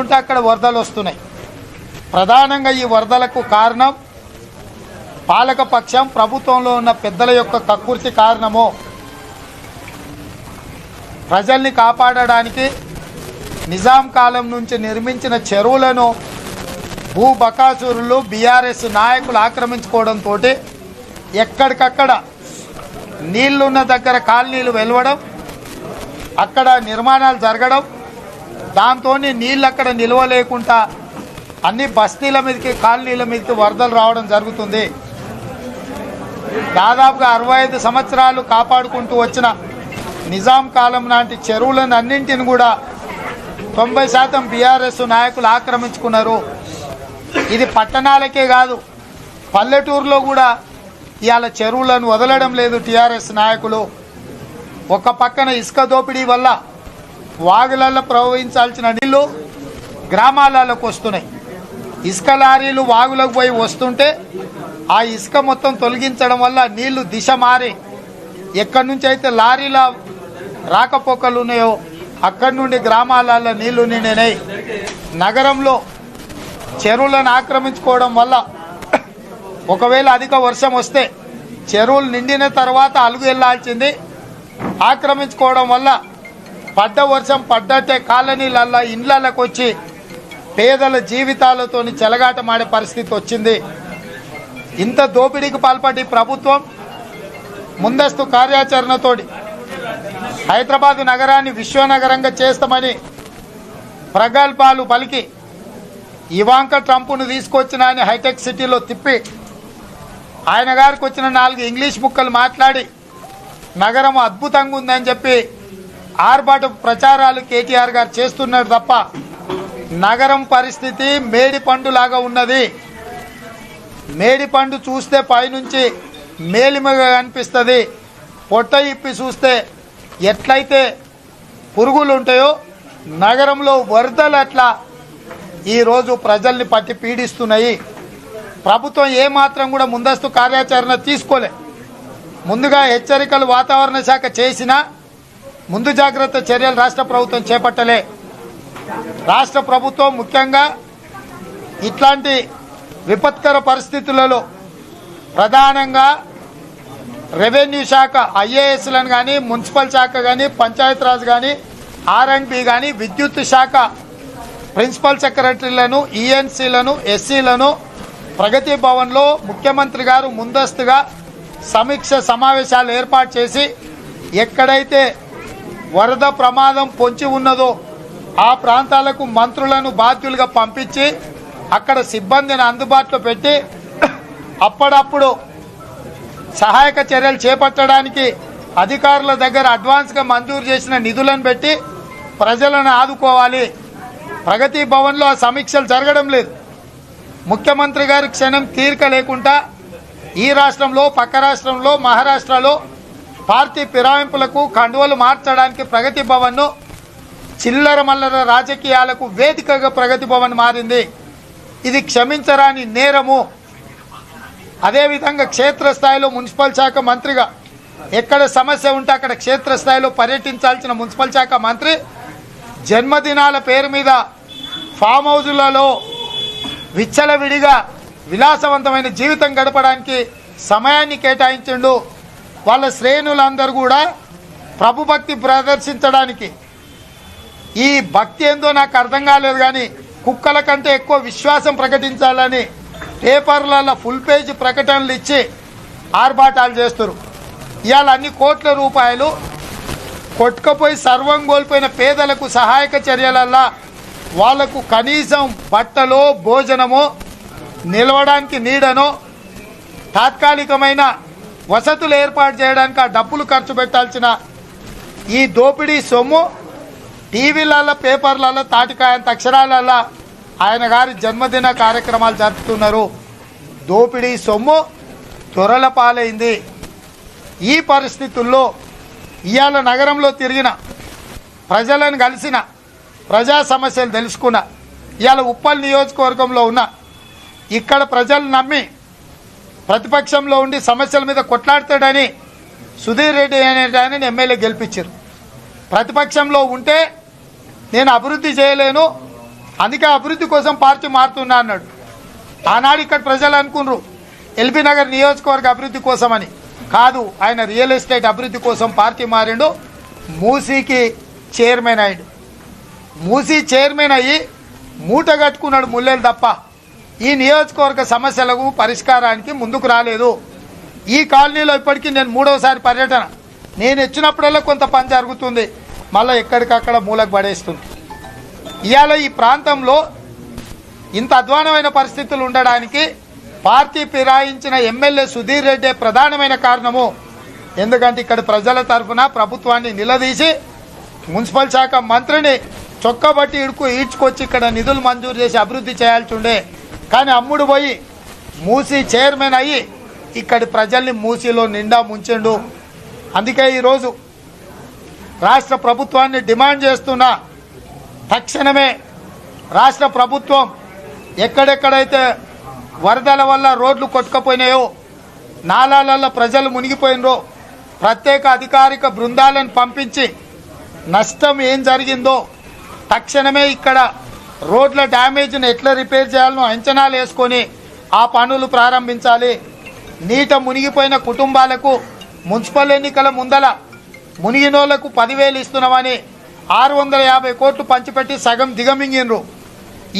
ఉంటే అక్కడ వరదలు వస్తున్నాయి. ప్రధానంగా ఈ వరదలకు కారణం పాలకపక్షం ప్రభుత్వంలో ఉన్న పెద్దల యొక్క కక్కుర్తి కారణమో. ప్రజల్ని కాపాడడానికి నిజాం కాలం నుంచి నిర్మించిన చెరువులను భూ బకాసురులు బీఆర్ఎస్ నాయకులు ఆక్రమించుకోవడంతో ఎక్కడికక్కడ నీళ్ళున్న దగ్గర కాలనీలు వెలవడం అక్కడ నిర్మాణాలు జరగడం దాంతో నీళ్ళు అక్కడ నిల్వ లేకుండా అన్ని బస్తీల మీదకి కాలనీల మీదకి వరదలు రావడం జరుగుతుంది. దాదాపుగా అరవై ఐదు సంవత్సరాలు కాపాడుకుంటూ వచ్చిన నిజాం కాలం లాంటి చెరువులను అన్నింటిని కూడా తొంభై శాతం బీఆర్ఎస్ నాయకులు ఆక్రమించుకున్నారు. ఇది పట్టణాలకే కాదు పల్లెటూరులో కూడా ఇవాళ చెరువులను వదలడం లేదు టీఆర్ఎస్ నాయకులు. ఒక పక్కన ఇసుక దోపిడీ వల్ల వాగులలో ప్రవహించాల్సిన నీళ్ళు గ్రామాలలోకి వస్తున్నాయి. ఇసుక లారీలు వాగులకు పోయి వస్తుంటే ఆ ఇసుక మొత్తం తొలగించడం వల్ల నీళ్ళు దిశ మారి. ఎక్కడి నుంచి అయితే లారీల రాకపోకలు ఉన్నాయో అక్కడి నుండి గ్రామాలలో నీళ్ళు నిండినాయి. నగరంలో చెరువులను ఆక్రమించుకోవడం వల్ల ఒకవేళ అధిక వర్షం వస్తే చెరువులు నిండిన తర్వాత అలుగు వెళ్ళాల్సింది. ఆక్రమించుకోవడం వల్ల పడ్డ వర్షం పడ్డట్టే కాలనీలల్లా ఇండ్లకు వచ్చి పేదల జీవితాలతో చెలగాటమాడే పరిస్థితి వచ్చింది. ఇంత దోపిడీకి పాల్పడి ప్రభుత్వం ముందస్తు కార్యాచరణతోటి హైదరాబాద్ నగరాన్ని విశ్వనగరంగా చేస్తామని ప్రగల్భాలు పలికి ఇవాంక ట్రంప్ను తీసుకొచ్చిన అని హైటెక్ సిటీలో తిప్పి ఆయన గారికి వచ్చిన నాలుగు ఇంగ్లీష్ ముక్కలు మాట్లాడి నగరం అద్భుతంగా ఉందని చెప్పి ఆర్భాటు ప్రచారాలు కేటీఆర్ గారు చేస్తున్నారు తప్ప నగరం పరిస్థితి మేడి పండులాగా ఉన్నది. మేడి పండు చూస్తే పైనుంచి మేలిమగా కనిపిస్తుంది. పొట్ట ఇప్పి చూస్తే ఎట్లయితే పురుగులు ఉంటాయో నగరంలో వరదలు అట్లా ఈరోజు ప్రజల్ని పట్టి పీడిస్తున్నాయి. ప్రభుత్వం ఏమాత్రం కూడా ముందస్తు కార్యాచరణ తీసుకోలే. ముందుగా హెచ్చరికలు వాతావరణ శాఖ చేసినా ముందు జాగ్రత్త చర్యలు రాష్ట్ర ప్రభుత్వం చేపట్టలే. రాష్ట్ర ప్రభుత్వం ముఖ్యంగా ఇట్లాంటి విపత్కర పరిస్థితులలో ప్రధానంగా రెవెన్యూ శాఖ ఐఏఎస్లను కానీ మున్సిపల్ శాఖ కానీ పంచాయతీరాజ్ కానీ ఆర్ఎండ్బి కానీ విద్యుత్ శాఖ ప్రిన్సిపల్ సెక్రటరీలను ఈఎన్సీలను ఎస్సీలను ప్రగతి భవన్లో ముఖ్యమంత్రి గారు ముందస్తుగా సమీక్ష సమావేశాలు ఏర్పాటు చేసి ఎక్కడైతే వరద ప్రమాదం పొంచి ఉన్నదో ఆ ప్రాంతాలకు మంత్రులను బాధ్యులుగా పంపించి అక్కడ సిబ్బందిని అందుబాటులో పెట్టి అప్పుడప్పుడు సహాయక చర్యలు చేపట్టడానికి అధికారుల దగ్గర అడ్వాన్స్గా మంజూరు చేసిన నిధులను పెట్టి ప్రజలను ఆదుకోవాలి. ప్రగతి భవన్లో ఆ సమీక్షలు జరగడం లేదు. ముఖ్యమంత్రి గారి క్షణం తీరిక లేకుండా ఈ రాష్ట్రంలో పక్క రాష్ట్రంలో మహారాష్ట్రలో పార్టీ ఫిరాయింపులకు కండువలు మార్చడానికి ప్రగతి భవన్ను చిల్లర మల్లర రాజకీయాలకు వేదికగా ప్రగతి భవన్ మారింది. ఇది క్షమించరాని నేరము. అదేవిధంగా క్షేత్రస్థాయిలో మున్సిపల్ శాఖ మంత్రిగా ఎక్కడ సమస్య ఉంటే అక్కడ క్షేత్రస్థాయిలో పర్యటించాల్సిన మున్సిపల్ శాఖ మంత్రి జన్మదినాల పేరు మీద ఫామ్ హౌజులలో విచ్చలవిడిగా విలాసవంతమైన జీవితం గడపడానికి సమయాన్ని కేటాయించిండు. వాళ్ళ శ్రేణులందరూ కూడా ప్రభుభక్తి ప్రదర్శించడానికి. ఈ భక్తి ఏందో నాకు అర్థం కాలేదు కానీ కుక్కల కంటే ఎక్కువ విశ్వాసం ప్రకటించాలని పేపర్లలో ఫుల్ పేజ్ ప్రకటనలు ఇచ్చి ఆర్భాటాలు చేస్తారు. ఇవాళ అన్ని కోట్ల రూపాయలు కొట్టుకపోయి సర్వం కోల్పోయిన పేదలకు సహాయక చర్యలల్లా వాళ్ళకు కనీసం బట్టలో భోజనమో నిలవడానికి నీడనో తాత్కాలికమైన వసతులు ఏర్పాటు చేయడానికి ఆ డబ్బులు ఖర్చు పెట్టాల్సిన ఈ దోపిడీ సొమ్ము టీవీలలో పేపర్లలో తాటికాయంత అక్షరాలలో ఆయన గారి జన్మదిన కార్యక్రమాలు జరుపుతున్నారు. దోపిడీ సొమ్ము త్వరల పాలైంది. ఈ పరిస్థితుల్లో ఇవాళ నగరంలో తిరిగిన ప్రజలను కలిసిన ప్రజా సమస్యలు తెలుసుకున్న ఇవాళ ఉప్పల్ నియోజకవర్గంలో ఉన్న ఇక్కడ ప్రజలు నమ్మి ప్రతిపక్షంలో ఉండి సమస్యల మీద కొట్లాడతాడని సుధీర్ రెడ్డి అనే ఆయన ఎమ్మెల్యే గెలిపించారు. ప్రతిపక్షంలో ఉంటే నేను అభివృద్ధి చేయలేను అందుకే అభివృద్ధి కోసం పార్టీ మారుతున్నా అన్నాడు. ఆనాడు ఇక్కడ ప్రజలు అనుకున్నారు ఎల్బీ నగర్ నియోజకవర్గ అభివృద్ధి కోసమని. కాదు ఆయన రియల్ ఎస్టేట్ అభివృద్ధి కోసం పార్టీ మారిండు మూసీకి చైర్మన్ అయ్యాడు. మూసీ చైర్మన్ అయ్యి మూట కట్టుకున్నాడు ముల్లెలు తప్ప. ఈ నియోజకవర్గ సమస్యలకు పరిష్కారానికి ముందుకు రాలేదు. ఈ కాలనీలో ఇప్పటికీ నేను మూడవసారి పర్యటన. నేను వచ్చినప్పుడల్లా కొంత పని జరుగుతుంది. మళ్ళీ ఎక్కడికక్కడ మూలకు పడేస్తుంది. ఇవాళ ఈ ప్రాంతంలో ఇంత అధ్వానమైన పరిస్థితులు ఉండడానికి పార్టీ ఫిరాయించిన ఎమ్మెల్యే సుధీర్ రెడ్డి ప్రధానమైన కారణము. ఎందుకంటే ఇక్కడ ప్రజల తరఫున ప్రభుత్వాన్ని నిలదీసి మున్సిపల్ శాఖ మంత్రిని చొక్కబట్టి ఇడుకు ఈడ్చుకొచ్చి ఇక్కడ నిధులు మంజూరు చేసి అభివృద్ధి చేయాల్సి ఉండే కానీ అమ్ముడు పోయి మూసీ చైర్మన్ అయ్యి ఇక్కడి ప్రజల్ని మూసీలో నిండా ముంచిండు. అందుకే ఈరోజు రాష్ట్ర ప్రభుత్వాన్ని డిమాండ్ చేస్తున్న తక్షణమే రాష్ట్ర ప్రభుత్వం ఎక్కడెక్కడైతే వరదల వల్ల రోడ్లు కొట్టుకపోయినాయో నాలాలలో ప్రజలు మునిగిపోయినరో ప్రత్యేక అధికారిక బృందాలను పంపించి నష్టం ఏం జరిగిందో తక్షణమే ఇక్కడ రోడ్ల డ్యామేజ్ను ఎట్లా రిపేర్ చేయాలనో అంచనాలు వేసుకొని ఆ పనులు ప్రారంభించాలి. నీట మునిగిపోయిన కుటుంబాలకు మున్సిపల్ ఎన్నికల ముందల మునిగినోళ్ళకు పదివేలు ఇస్తున్నామని ఆరు వందల యాభై కోట్లు పంచిపెట్టి సగం దిగమింగినరు.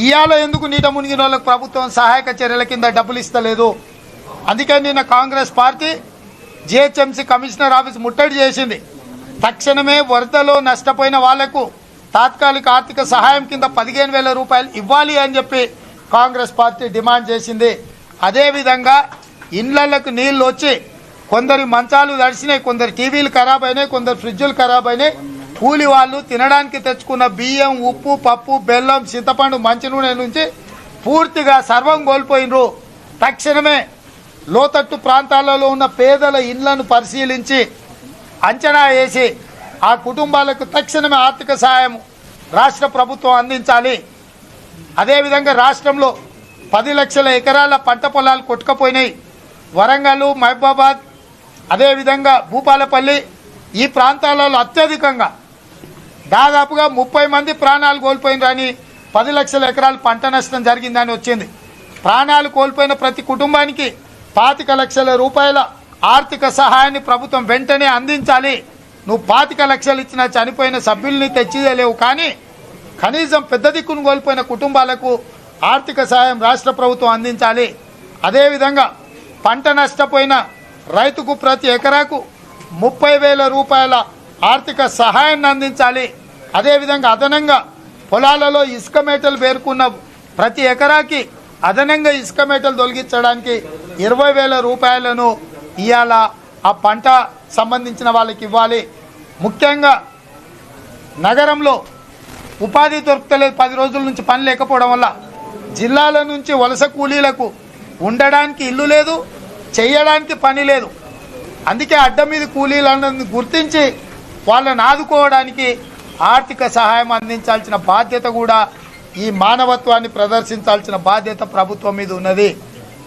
ఇవాళ ఎందుకు నీట మునిగిన వాళ్ళకు ప్రభుత్వం సహాయక చర్యల కింద డబ్బులు ఇస్తలేదు? అందుకే నిన్న Congress party GHMC commissioner office ముట్టడి చేసింది. తక్షణమే వరదలో నష్టపోయిన వాళ్ళకు తాత్కాలిక ఆర్థిక సహాయం కింద పదిహేను వేల రూపాయలు ఇవ్వాలి అని చెప్పి కాంగ్రెస్ పార్టీ డిమాండ్ చేసింది. అదేవిధంగా ఇండ్లకు నీళ్ళు వచ్చి కొందరి మంచాలు తడిసినాయి కొందరు టీవీలు ఖరాబ్ అయినాయి కొందరు ఫ్రిడ్జులు ఖరాబ్ అయినాయి. కూలి వాళ్ళు తినడానికి తెచ్చుకున్న బియ్యం ఉప్పు పప్పు బెల్లం చింతపండు మంచి నూనె నుంచి పూర్తిగా సర్వం కోల్పోయినరు. తక్షణమే లోతట్టు ప్రాంతాలలో ఉన్న పేదల ఇండ్లను పరిశీలించి అంచనా వేసి ఆ కుటుంబాలకు తక్షణమే ఆర్థిక సహాయం రాష్ట్ర ప్రభుత్వం అందించాలి. అదేవిధంగా రాష్ట్రంలో పది లక్షల ఎకరాల పంట పొలాలు కొట్టుకపోయినాయి. వరంగల్ మహబూబాబాద్ అదేవిధంగా భూపాలపల్లి ఈ ప్రాంతాలలో అత్యధికంగా దాదాపుగా ముప్పై మంది ప్రాణాలు కోల్పోయినరని పది లక్షల ఎకరాలు పంట నష్టం జరిగిందని వచ్చింది. ప్రాణాలు కోల్పోయిన ప్రతి కుటుంబానికి పాతిక లక్షల రూపాయల ఆర్థిక సహాయాన్ని ప్రభుత్వం వెంటనే అందించాలి. నువ్వు పాతిక లక్షలు ఇచ్చిన చనిపోయిన సభ్యుల్ని తెచ్చియలేవు కానీ కనీసం పెద్ద దిక్కును కోల్పోయిన కుటుంబాలకు ఆర్థిక సహాయం రాష్ట్ర ప్రభుత్వం అందించాలి. అదేవిధంగా పంట నష్టపోయిన రైతుకు ప్రతి ఎకరాకు ముప్పై వేల రూపాయల ఆర్థిక సహాయాన్ని అందించాలి. అదేవిధంగా అదనంగా పొలాలలో ఇసుక మేటలు పేర్కొన్న ప్రతి ఎకరాకి అదనంగా ఇసుక మేటలు తొలగించడానికి ఇరవై వేల రూపాయలను ఇవాళ ఆ పంట సంబంధించిన వాళ్ళకి ఇవ్వాలి. ముఖ్యంగా నగరంలో ఉపాధి దొరుకుతలేదు పది రోజుల నుంచి పని లేకపోవడం వల్ల. జిల్లాల నుంచి వలస కూలీలకు ఉండడానికి ఇల్లు లేదు చేయడానికి పని లేదు. అందుకే అడ్డ మీద కూలీలను గుర్తించి వాళ్ళని ఆదుకోవడానికి ఆర్థిక సహాయం అందించాల్సిన బాధ్యత కూడా ఈ మానవత్వాన్ని ప్రదర్శించాల్సిన బాధ్యత ప్రభుత్వం మీద ఉన్నది.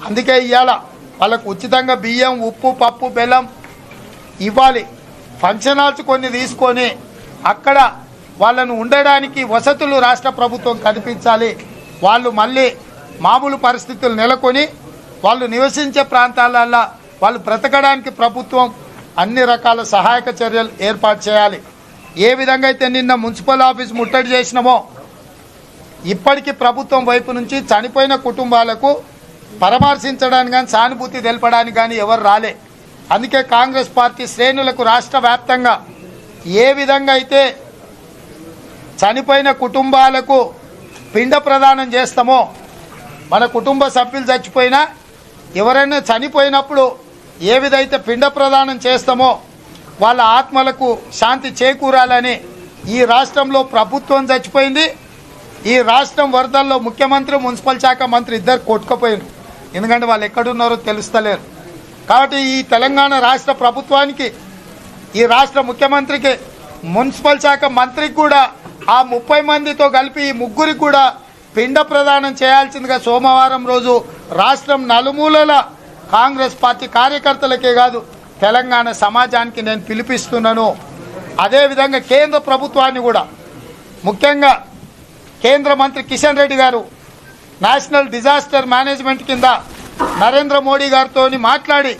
అందుకే ఇవాళ వాళ్ళకు ఉచితంగా బియ్యం ఉప్పు పప్పు బెల్లం ఇవ్వాలి. ఫంక్షన్ హాల్స్ కొన్ని తీసుకొని అక్కడ వాళ్ళను ఉండడానికి వసతులు రాష్ట్ర ప్రభుత్వం కల్పించాలి. వాళ్ళు మళ్ళీ మామూలు పరిస్థితులు నెలకొని వాళ్ళు నివసించే ప్రాంతాలల్లో వాళ్ళు బ్రతకడానికి ప్రభుత్వం అన్ని రకాల సహాయక చర్యలు ఏర్పాటు చేయాలి. ఏ విధంగా అయితే నిన్న మున్సిపల్ ఆఫీస్ ముట్టడి చేసినామో ఇప్పటికీ ప్రభుత్వం వైపు నుంచి చనిపోయిన కుటుంబాలకు పరామర్శించడానికి కానీ సానుభూతి తెలపడానికి కానీ ఎవరు రాలే. అందుకే కాంగ్రెస్ పార్టీ శ్రేణులకు రాష్ట్ర వ్యాప్తంగా ఏ విధంగా అయితే చనిపోయిన కుటుంబాలకు పిండ ప్రదానం చేస్తామో మన కుటుంబ సభ్యులు చచ్చిపోయినా ఎవరైనా చనిపోయినప్పుడు ఏ విధైతే పిండ ప్రదానం చేస్తామో వాళ్ళ ఆత్మలకు శాంతి చేకూరాలని ఈ రాష్ట్రంలో ప్రభుత్వం చచ్చిపోయింది. ఈ రాష్ట్రం వరదల్లో ముఖ్యమంత్రి మున్సిపల్ శాఖ మంత్రి ఇద్దరు కొట్టుకుపోయినారు. ఎందుకంటే వాళ్ళు ఎక్కడున్నారో తెలుస్తలేరు. కాబట్టి ఈ తెలంగాణ రాష్ట్ర ప్రభుత్వానికి ఈ రాష్ట్ర ముఖ్యమంత్రికి మున్సిపల్ శాఖ మంత్రికి కూడా ఆ ముప్పై మందితో కలిపి ఈ ముగ్గురికి కూడా పిండ ప్రదానం చేయాల్సిందిగా సోమవారం రోజు రాష్ట్రం నలుమూలల కాంగ్రెస్ పార్టీ కార్యకర్తలకే కాదు తెలంగాణ సమాజానికి నేను పిలిపిస్తున్నాను. అదేవిధంగా కేంద్ర ప్రభుత్వాన్ని కూడా ముఖ్యంగా కేంద్ర మంత్రి కిషన్ రెడ్డి గారు నేషనల్ డిజాస్టర్ మేనేజ్మెంట్ కింద నరేంద్ర మోడీ గారితో మాట్లాడి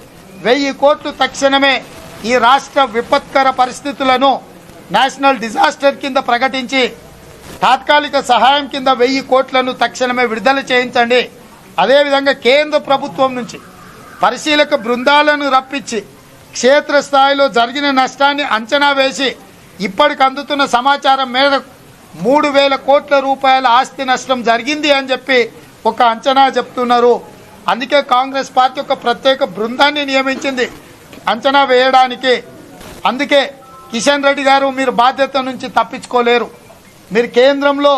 వెయ్యి కోట్లు తక్షణమే ఈ రాష్ట్ర విపత్కర పరిస్థితులను నేషనల్ డిజాస్టర్ కింద ప్రకటించి తాత్కాలిక సహాయం కింద వెయ్యి కోట్లను తక్షణమే విడుదల చేయించండి. అదేవిధంగా కేంద్ర ప్రభుత్వం నుంచి పరిశీలక బృందాలను రప్పించి క్షేత్రస్థాయిలో జరిగిన నష్టాన్ని అంచనా వేసి ఇప్పటికి అందుతున్న సమాచారం మేరకు మూడు వేల కోట్ల రూపాయల ఆస్తి నష్టం జరిగింది అని చెప్పి ఒక అంచనా చెప్తున్నారు. అందుకే కాంగ్రెస్ పార్టీ ఒక ప్రత్యేక బృందాన్ని నియమించింది అంచనా వేయడానికి. అందుకే కిషన్ రెడ్డి గారు మీరు బాధ్యత నుంచి తప్పించుకోలేరు. మీరు కేంద్రంలో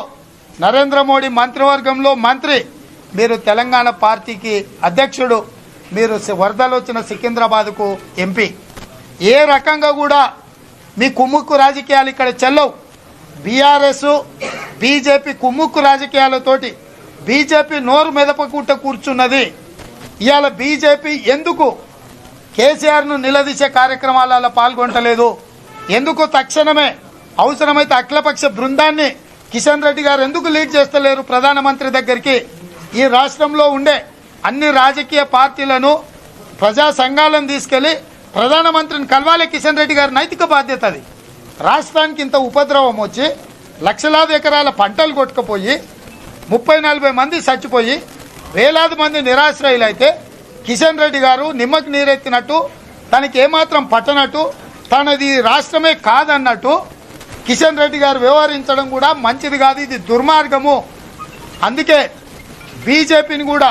నరేంద్ర మోడీ మంత్రివర్గంలో మంత్రి మీరు తెలంగాణ పార్టీకి అధ్యక్షుడు మీరు వరదలు వచ్చిన సికింద్రాబాద్కు ఎంపీ. ఏ రకంగా కూడా మీ కుమ్ముక్కు రాజకీయాలు ఇక్కడ చెల్లవు. బీఆర్ఎస్ బీజేపీ కుమ్ముక్కు రాజకీయాలతోటి బీజేపీ నోరు మెదపకుంట కూర్చున్నది. ఇవాళ బీజేపీ ఎందుకు కేసీఆర్ను నిలదీసే కార్యక్రమాలలో పాల్గొంటలేదు? ఎందుకు తక్షణమే అవసరమైతే అఖిలపక్ష బృందాన్ని కిషన్ రెడ్డి గారు ఎందుకు లీడ్ చేస్తలేరు ప్రధానమంత్రి దగ్గరికి? ఈ రాష్ట్రంలో ఉండే అన్ని రాజకీయ పార్టీలను ప్రజా సంఘాలను తీసుకెళ్ళి ప్రధానమంత్రిని కలవాలి కిషన్ రెడ్డి గారి నైతిక బాధ్యత అది. రాష్ట్రానికి ఇంత ఉపద్రవం వచ్చి లక్షలాది ఎకరాల పంటలు కొట్టుకుపోయి ముప్పై నలభై మంది చచ్చిపోయి వేలాది మంది నిరాశ్రయులు అయితే కిషన్ రెడ్డి గారు నిమ్మకి నీరెత్తినట్టు తనకి ఏమాత్రం పట్టనట్టు తనది రాష్ట్రమే కాదన్నట్టు కిషన్ రెడ్డి గారు వ్యవహరించడం కూడా మంచిది కాదు ఇది దుర్మార్గము. అందుకే బీజేపీని కూడా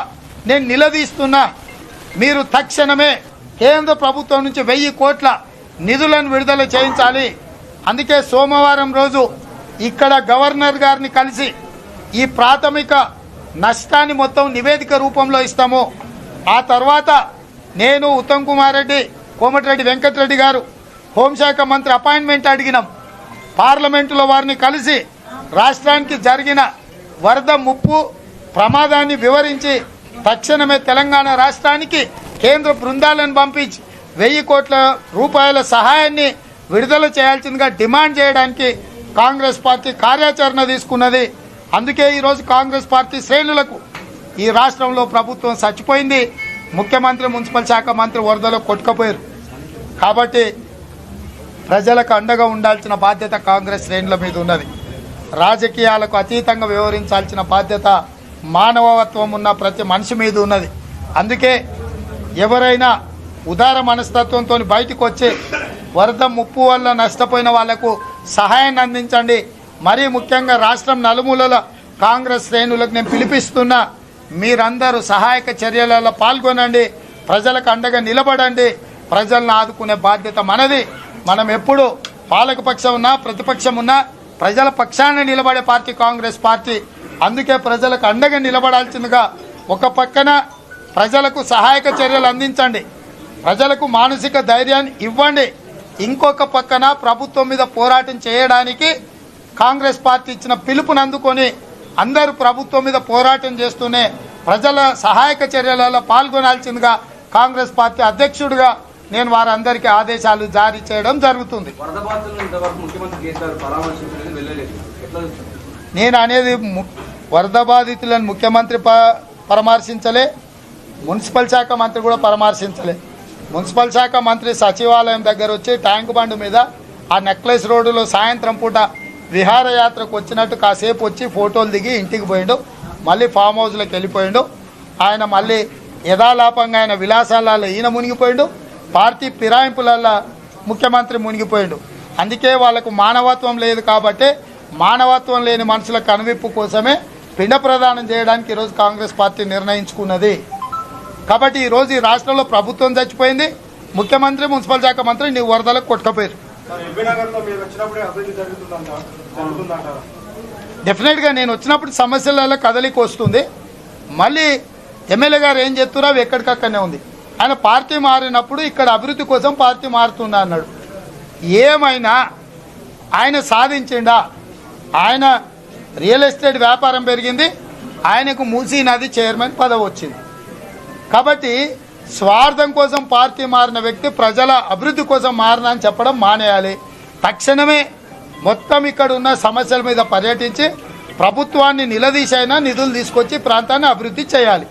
నేను నిలదీస్తున్నా. మీరు తక్షణమే కేంద్ర ప్రభుత్వం నుంచి వెయ్యి కోట్ల నిధులను విడుదల చేయించాలి. అందుకే సోమవారం రోజు ఇక్కడ గవర్నర్ గారిని కలిసి ఈ ప్రాథమిక నష్టాన్ని మొత్తం నివేదిక రూపంలో ఇస్తాము. ఆ తర్వాత నేను ఉత్తమ్ కుమార్ రెడ్డి కోమటిరెడ్డి వెంకటరెడ్డి గారు హోంశాఖ మంత్రి అపాయింట్మెంట్ అడిగినాం. పార్లమెంటులో వారిని కలిసి రాష్ట్రానికి జరిగిన వరద ముప్పు ప్రమాదాన్ని వివరించి తక్షణమే తెలంగాణ రాష్ట్రానికి కేంద్ర బృందాలను పంపించి వెయ్యి కోట్ల రూపాయల సహాయాన్ని విడుదల చేయాల్సిందిగా డిమాండ్ చేయడానికి కాంగ్రెస్ పార్టీ కార్యాచరణ తీసుకున్నది. అందుకే ఈరోజు కాంగ్రెస్ పార్టీ శ్రేణులకు ఈ రాష్ట్రంలో ప్రభుత్వం చచ్చిపోయింది. ముఖ్యమంత్రి మున్సిపల్ శాఖ మంత్రి వరదలో కొట్టుకుపోయారు. కాబట్టి ప్రజలకు అండగా ఉండాల్సిన బాధ్యత కాంగ్రెస్ శ్రేణుల మీద ఉన్నది. రాజకీయాలకు అతీతంగా వ్యవహరించాల్సిన బాధ్యత మానవత్వం ఉన్న ప్రతి మనిషి మీద ఉన్నది. అందుకే ఎవరైనా ఉదార మనస్తత్వంతో బయటకు వచ్చి వరద ముప్పు వల్ల నష్టపోయిన వాళ్ళకు సహాయాన్ని అందించండి. మరీ ముఖ్యంగా రాష్ట్రం నలుమూలల కాంగ్రెస్ శ్రేణులకు నేను పిలిపిస్తున్నా మీరందరూ సహాయక చర్యలలో పాల్గొనండి ప్రజలకు అండగా నిలబడండి. ప్రజలను ఆదుకునే బాధ్యత మనది. మనం ఎప్పుడు పాలకపక్షం ఉన్నా ప్రతిపక్షం ఉన్నా ప్రజల పక్షాన నిలబడే పార్టీ కాంగ్రెస్ పార్టీ. అందుకే ప్రజలకు అండగా నిలబడాల్సిందిగా ఒక పక్కన ప్రజలకు సహాయక చర్యలు అందించండి. ప్రజలకు మానసిక ధైర్యాన్ని ఇవ్వండి. ఇంకొక పక్కన ప్రభుత్వం మీద పోరాటం చేయడానికి కాంగ్రెస్ పార్టీ ఇచ్చిన పిలుపుని అందుకొని అందరూ ప్రభుత్వం మీద పోరాటం చేస్తూనే ప్రజల సహాయక చర్యలలో పాల్గొనాల్సిందిగా కాంగ్రెస్ పార్టీ అధ్యక్షుడిగా నేను వారందరికీ ఆదేశాలు జారీ చేయడం జరుగుతుంది? నేను అనేది వరద బాధితులను ముఖ్యమంత్రి పరామర్శించలే మున్సిపల్ శాఖ మంత్రి కూడా పరామర్శించలే. మున్సిపల్ శాఖ మంత్రి సచివాలయం దగ్గర వచ్చి ట్యాంక్ బండ్ మీద ఆ నెక్లెస్ రోడ్డులో సాయంత్రం పూట విహారయాత్రకు వచ్చినట్టు కాసేపు వచ్చి ఫోటోలు దిగి ఇంటికి పోయిండు. మళ్ళీ ఫామ్ హౌస్లోకి వెళ్ళిపోయిండు. ఆయన మళ్ళీ యథాలాపంగా ఆయన విలాసాలలో ఈయన మునిగిపోయిండు. పార్టీ ఫిరాయింపులలో ముఖ్యమంత్రి మునిగిపోయిండు. అందుకే వాళ్ళకు మానవత్వం లేదు కాబట్టి మానవత్వం లేని మనుషుల కనువిప్పు కోసమే పిండ ప్రదానం చేయడానికి ఈరోజు కాంగ్రెస్ పార్టీ నిర్ణయించుకున్నది. కాబట్టి ఈరోజు ఈ రాష్ట్రంలో ప్రభుత్వం చచ్చిపోయింది. ముఖ్యమంత్రి మున్సిపల్ శాఖ మంత్రి నీ వరదలకు కొట్టుకపోయారు. డెఫినెట్గా నేను వచ్చినప్పుడు సమస్యలలో కదలిక వస్తుంది. మళ్ళీ ఎమ్మెల్యే గారు ఏం చెప్తున్నా అవి ఎక్కడికక్కడనే ఉంది. ఆయన పార్టీ మారినప్పుడు ఇక్కడ అభివృద్ధి కోసం పార్టీ మారుతున్నా అన్నాడు. ఏమైనా ఆయన సాధించిండా? ఆయన రియల్ ఎస్టేట్ వ్యాపారం పెరిగింది. ఆయనకు మూసీ నది చైర్మన్ పదవి వచ్చింది. కాబట్టి స్వార్థం కోసం పార్టీ మారిన వ్యక్తి ప్రజల అభివృద్ధి కోసం మారిన అని చెప్పడం మానేయాలి. తక్షణమే మొత్తం ఇక్కడ ఉన్న సమస్యల మీద పర్యటించి ప్రభుత్వాన్ని నిలదీసైనా నిధులు తీసుకొచ్చి ప్రాంతాన్ని అభివృద్ధి చేయాలి.